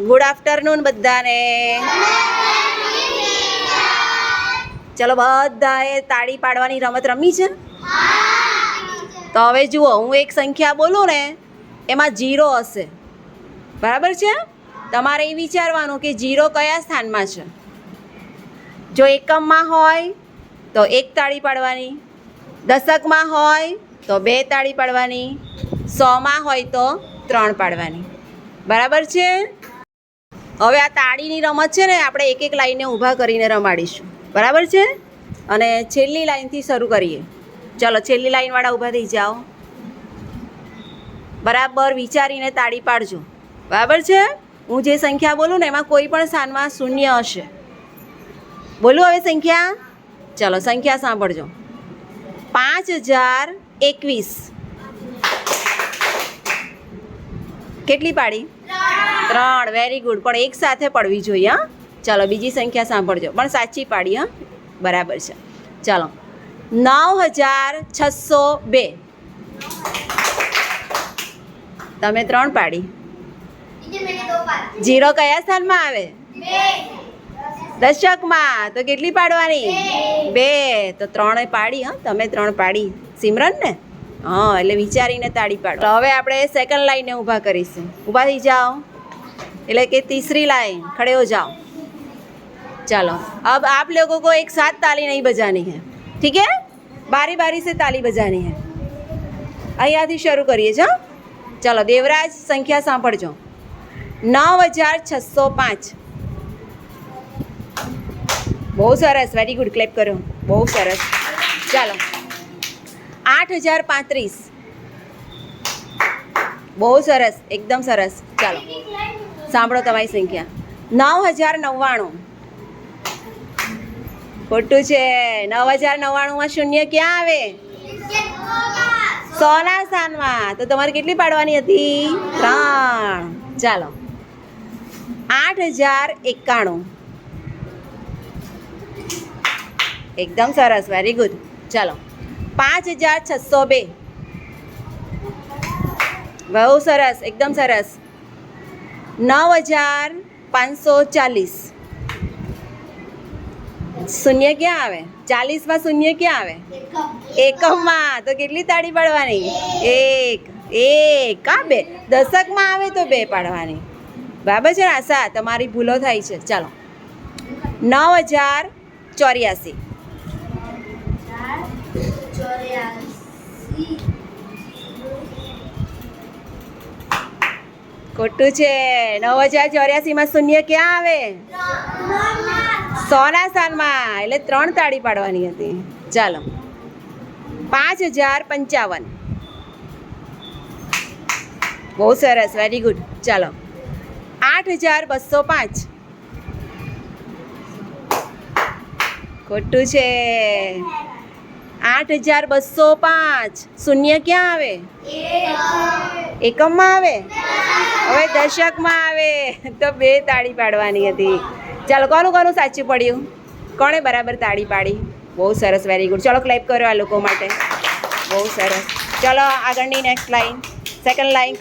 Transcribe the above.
Good afternoon બધાને. ચલો બધાએ તાળી પાડવાની રમત રમી છે? તો હવે જુઓ, હું એક સંખ્યા બોલું ને, એમાં જીરો હશે. બરાબર છે? તમારે એ વિચારવાનું કે જીરો કયા સ્થાનમાં છે? જો એકમમાં હોય, તો એક તાળી પાડવાની. દશકમાં હોય, તો બે તાળી પાડવાની. સોમાં હોય તો ત્રણ પાડવાની. બરાબર છે? હવે આ તાળીની રમત છે ને, આપણે એક એક લાઈને ઊભા કરીને રમાડીશું. બરાબર છે? અને છેલ્લી લાઈનથી શરૂ કરીએ. ચલો, છેલ્લી લાઈનવાળા ઊભા થઈ જાઓ. બરાબર વિચારીને તાળી પાડજો. બરાબર છે? હું જે સંખ્યા બોલું ને, એમાં કોઈ પણ સ્થાનમાં શૂન્ય હશે. બોલું હવે સંખ્યા? ચલો, સંખ્યા સાંભળજો. પાંચ હજાર એકવીસ. કેટલી પાડી? ત્રણ. વેરી ગુડ પણ એક સાથે પડવી જોઈએ હા? ચાલો બીજી સંખ્યા સાંભળજો. પણ સાચી પાડી હા? બરાબર છે. ચાલો. નવ હજાર છસો બે. તમે ત્રણ પાડી. જીરો કયા સ્થાનમાં આવે? દશકમાં. તો કેટલી પાડવાની? બે. તો ત્રણે પાડી હા? તમે ત્રણ પાડી. સિમરન ને હા એટલે વિચારીને તાળી પાડો તો હવે આપણે સેકન્ડ લાઈને ઊભા કરીશું ઊભા થઈ જાઓ એટલે કે तीसरी लाइन खड़े हो जाओ चलो अब आप लोगों को एक साथ ताली नहीं बजानी है ठीक है बारी बारी से ताली बजानी है અહીંયાથી શરૂ કરીએ છો ચલો દેવરાજ સંખ્યા સાંભળજો નવ હજાર છસો પાંચ બહુ સરસ વેરી ગુડ ક્લેપ કર્યો બહુ સરસ ચાલો આઠ હજાર પાંત્રીસ. બહુ સરસ, એકદમ સરસ. ચાલો, સાંભળો તમારી સંખ્યા. નવ હજાર નવ્વાણું. ખોટું છે. નવ હજાર નવ્વાણુંમાં શૂન્ય ક્યાં આવે? સોના સ્થાનમાં તો તમારે કેટલી પાડવાની હતી? ત્રણ. ચાલો. આઠ હજાર એકાણું. એકદમ સરસ વેરી ગુડ ચાલો. પાંચ હજાર છસો બે. બહુ સરસ, એકદમ સરસ. નવ હજાર પાંચસો ચાલીસ. શૂન્ય ક્યાં આવે? ચાલીસમાં શૂન્ય ક્યાં આવે? એકમમાં. તો કેટલી તાળી પાડવાની? એક એક. આ બે. દશકમાં આવે તો બે પાડવાની. બરાબર છે આશા? તમારી ભૂલો થાય છે. ચાલો. નવ હજાર ચોર્યાસી. ખોટું છે. નવ હજાર ચોર્યાસીમાં શૂન્ય ક્યાં આવે? સોના સાલમાં. એટલે ત્રણ તાળી પાડવાની હતી. ચાલો. પાંચ હજાર પંચાવન. બહુ સરસ. વેરી ગુડ ચાલો. આઠ હજાર બસો પાંચ. ખોટું છે. આઠ હજાર બસો પાંચ. શૂન્ય ક્યાં આવે? એકમમાં આવે? હવે દશકમાં આવે. તો બે તાળી પાડવાની હતી. ચાલો, કોનું કોનું સાચું પડ્યું? કોણે બરાબર તાળી પાડી? બહુ સરસ વેરી ગુડ ચલો ક્લેપ કરો આ લોકો માટે. બહુ સરસ. ચલો, આગળની નેક્સ્ટ લાઈન સેકન્ડ લાઈન